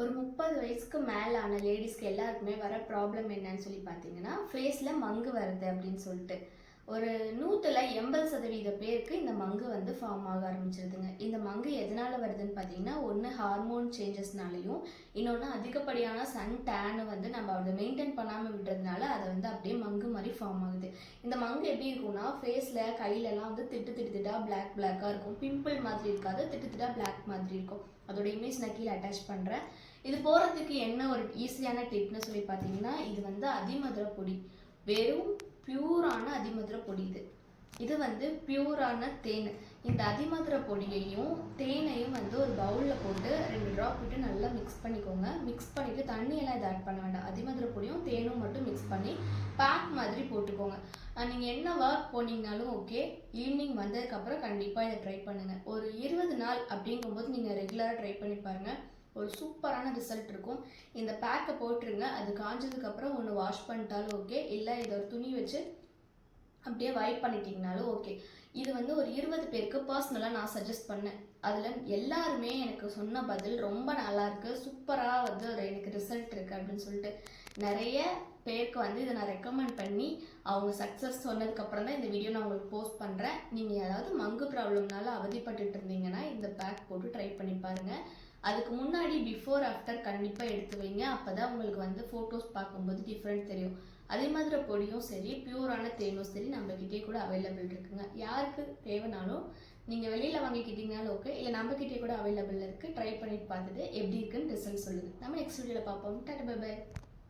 ஒரு முப்பது வயசுக்கு மேலான லேடிஸ்க்கு எல்லாருக்குமே வர ப்ராப்ளம் என்னன்னு சொல்லி பார்த்தீங்கன்னா ஃபேஸில் மங்கு வருது அப்படின்னு சொல்லிட்டு. ஒரு நூற்றுல எண்பது சதவீத பேருக்கு இந்த மங்கு வந்து ஃபார்ம் ஆக ஆரம்பிச்சிருதுங்க. இந்த மங்கு எதனால வருதுன்னு பார்த்தீங்கன்னா ஒன்று ஹார்மோன் சேஞ்சஸ்னாலையும் இன்னொன்று அதிகப்படியான சன் டேனு வந்து நம்ம அதை மெயின்டைன் பண்ணாமல் விடுறதுனால அதை வந்து அப்படியே மங்கு மாதிரி ஃபார்ம் ஆகுது. இந்த மங்கு எப்படி இருக்கும்னா ஃபேஸில் கையிலலாம் வந்து திட்டு திட்டு திட்டா பிளாக் பிளாக்காக இருக்கும். பிம்பிள் மாதிரி இருக்காது திட்டு திட்டா பிளாக் மாதிரி இருக்கும். அதோட இமேஜ் நான் கீழே அட்டாச் பண்ணுறேன் இது போகிறதுக்கு என்ன ஒரு ஈஸியான டிப்னு சொல்லி பார்த்தீங்கன்னா இது வந்து அதிமதுர பொடி. வெறும் பியூரான அதிமதுர பொடி இது இது வந்து பியூரான தேன். இந்த அதிமதுர பொடியையும் தேனையும் வந்து ஒரு பவுலில் போட்டு ரெண்டு ட்ராப் விட்டு நல்லா மிக்ஸ் பண்ணிக்கோங்க. மிக்ஸ் பண்ணிவிட்டு தண்ணியெல்லாம் இதை ஆட் பண்ண வேண்டாம். அதிமதுர பொடியும் தேனும் மட்டும் மிக்ஸ் பண்ணி பேக் மாதிரி போட்டுக்கோங்க. நீங்கள் என்ன ஒர்க் போனீங்கனாலும் ஓகே ஈவினிங் வந்ததுக்கப்புறம் கண்டிப்பாக இதை ட்ரை பண்ணுங்கள் ஒரு இருபது நாள் அப்படிங்கும்போது நீங்கள் ரெகுலராக ட்ரை பண்ணி பாருங்கள் ஒரு சூப்பரான ரிசல்ட் இருக்கும். இந்த பேக்கை போட்டுருங்க. அது காஞ்சதுக்கப்புறம் ஒன்று வாஷ் பண்ணிட்டாலும் ஓகே இல்லை இதை ஒரு துணி வச்சு அப்படியே வைப் பண்ணிட்டீங்கனாலும் ஓகே இது வந்து ஒரு இருபது பேருக்கு பர்சனலாக நான் சஜஸ்ட் பண்ணேன். அதில் எல்லாருமே எனக்கு சொன்ன பதில் ரொம்ப நல்லாயிருக்கு சூப்பராக வந்து ஒரு எனக்கு ரிசல்ட் இருக்குது அப்படின்னு சொல்லிட்டு நிறைய பேருக்கு வந்து இதை நான் ரெக்கமெண்ட் பண்ணி அவங்க சக்ஸஸ் சொன்னதுக்கப்புறம் தான் இந்த வீடியோ நான் உங்களுக்கு போஸ்ட் பண்ணுறேன் நீங்கள் ஏதாவது மங்கு ப்ராப்ளம்னால அவதிப்பட்டுட்டு இருந்தீங்கன்னா இந்த பேக் போட்டு ட்ரை பண்ணி பாருங்கள் அதுக்கு முன்னாடி பிஃபோர் ஆஃப்டர் கண்டிப்பாக எடுத்து வைங்க. அப்போ தான் உங்களுக்கு வந்து ஃபோட்டோஸ் பார்க்கும்போது டிஃப்ரெண்ட் தெரியும். அதே மாதிரி பொடியும் சரி பியூரான தேனும் சரி நம்மக்கிட்டே கூட அவைலபிள் இருக்குங்க. யாருக்கு தேவைனாலும் நீங்கள் வெளியில் வாங்கிக்கிட்டீங்கனாலும் ஓகே இல்லை நம்மக்கிட்டே கூட அவைலபிள் இருக்குது ட்ரை பண்ணிட்டு பார்த்துட்டு எப்படி இருக்குன்னு ரிசல்ட் சொல்லுங்கள் நம்ம நெக்ஸ்ட் வீடியோவில் பார்ப்போம். Tata bye